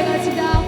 pegar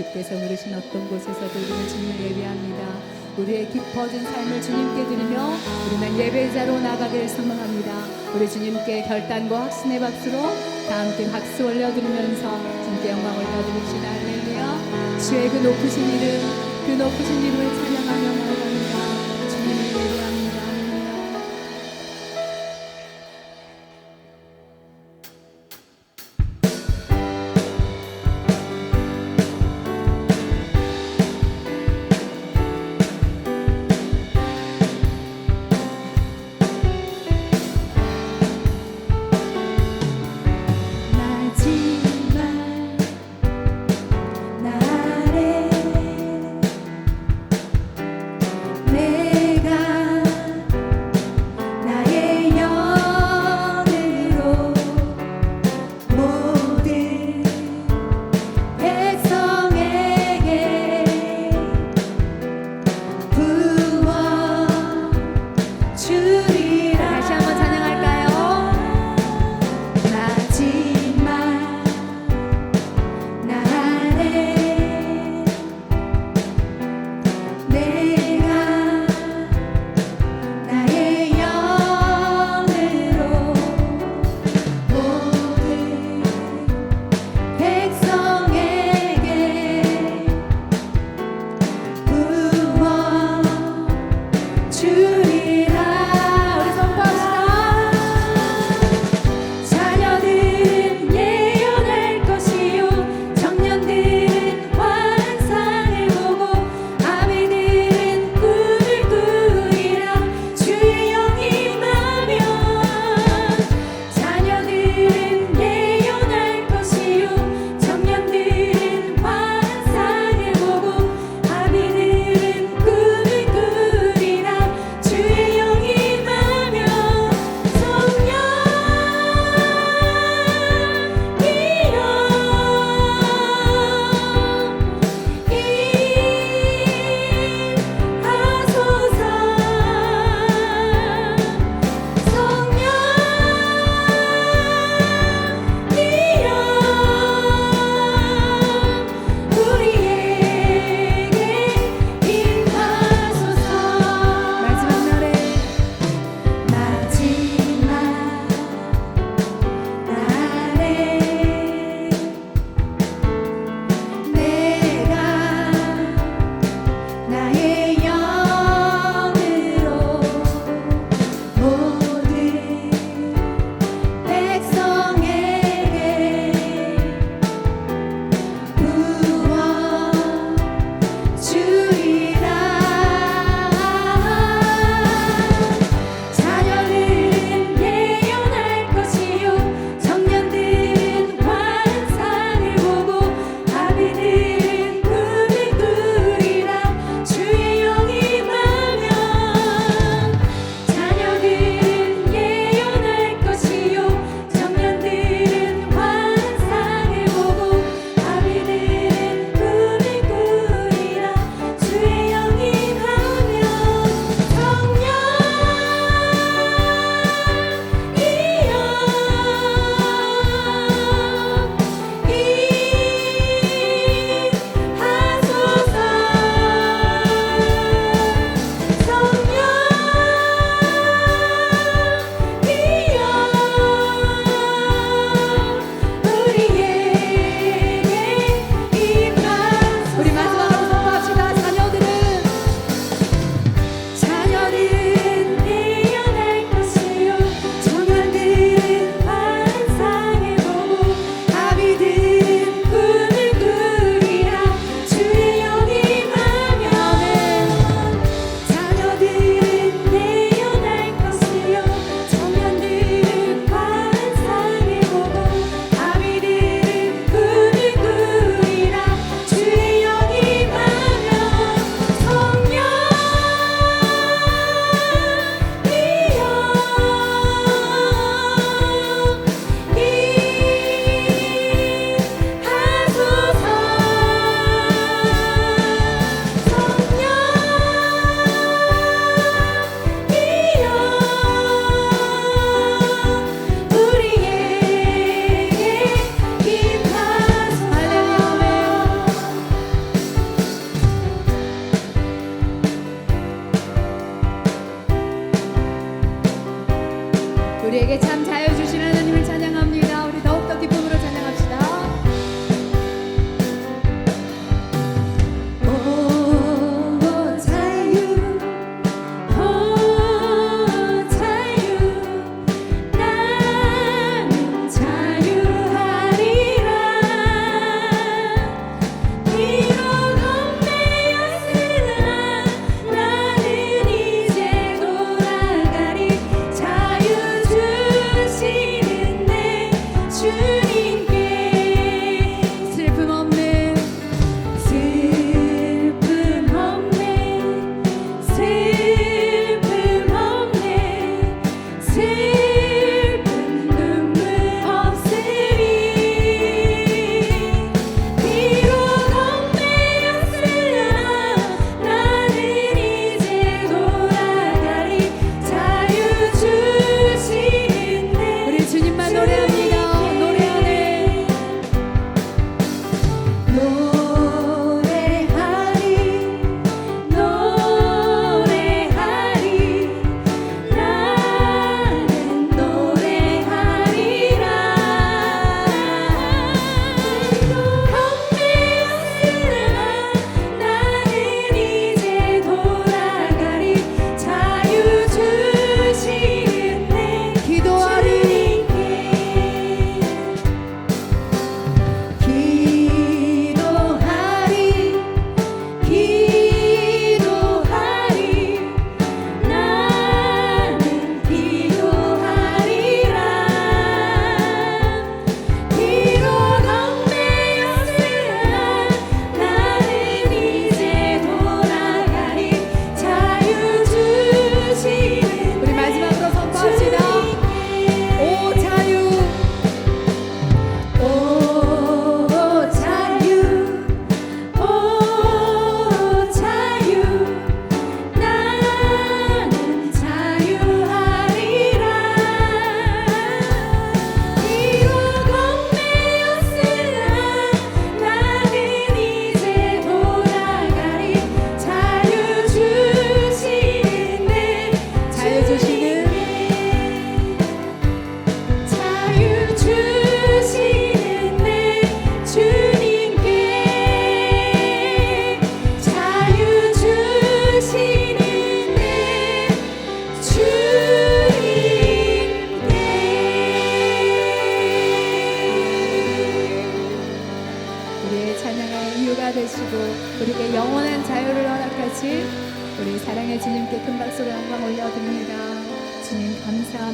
주께서 부르신 어떤 곳에서도 우리는 주님을 예배합니다. 우리의 깊어진 삶을 주님께 드리며 우리는 예배자로 나가길 소망합니다. 우리 주님께 결단과 확신의 박수로 다 함께 박수 올려드리면서 주님께 영광 올려드립시다. 할렐루야. 주의 그 높으신 이름, 그 높으신 이름을 찬양하며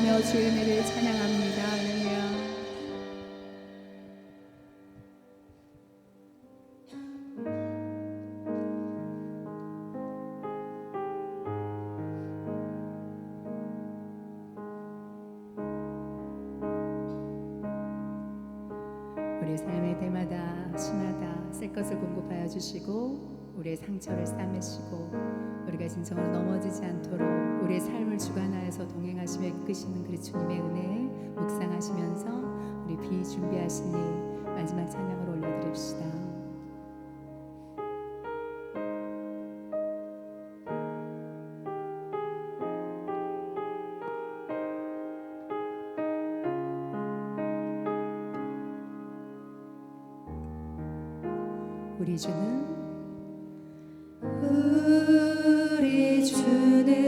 찬양하며 주의 은혜를 찬양합니다. 할렐루야. 것을 공급하여 주시고 우리의 상처를 싸매시고 우리가 진정으로 넘어지지 않도록 우리의 삶을 주관하여서 동행하시며 이끄시는 그리 주님의 은혜에 묵상하시면서 우리 비 준비하시니 마지막 찬양을 올려드립시다. 우리 주는 주는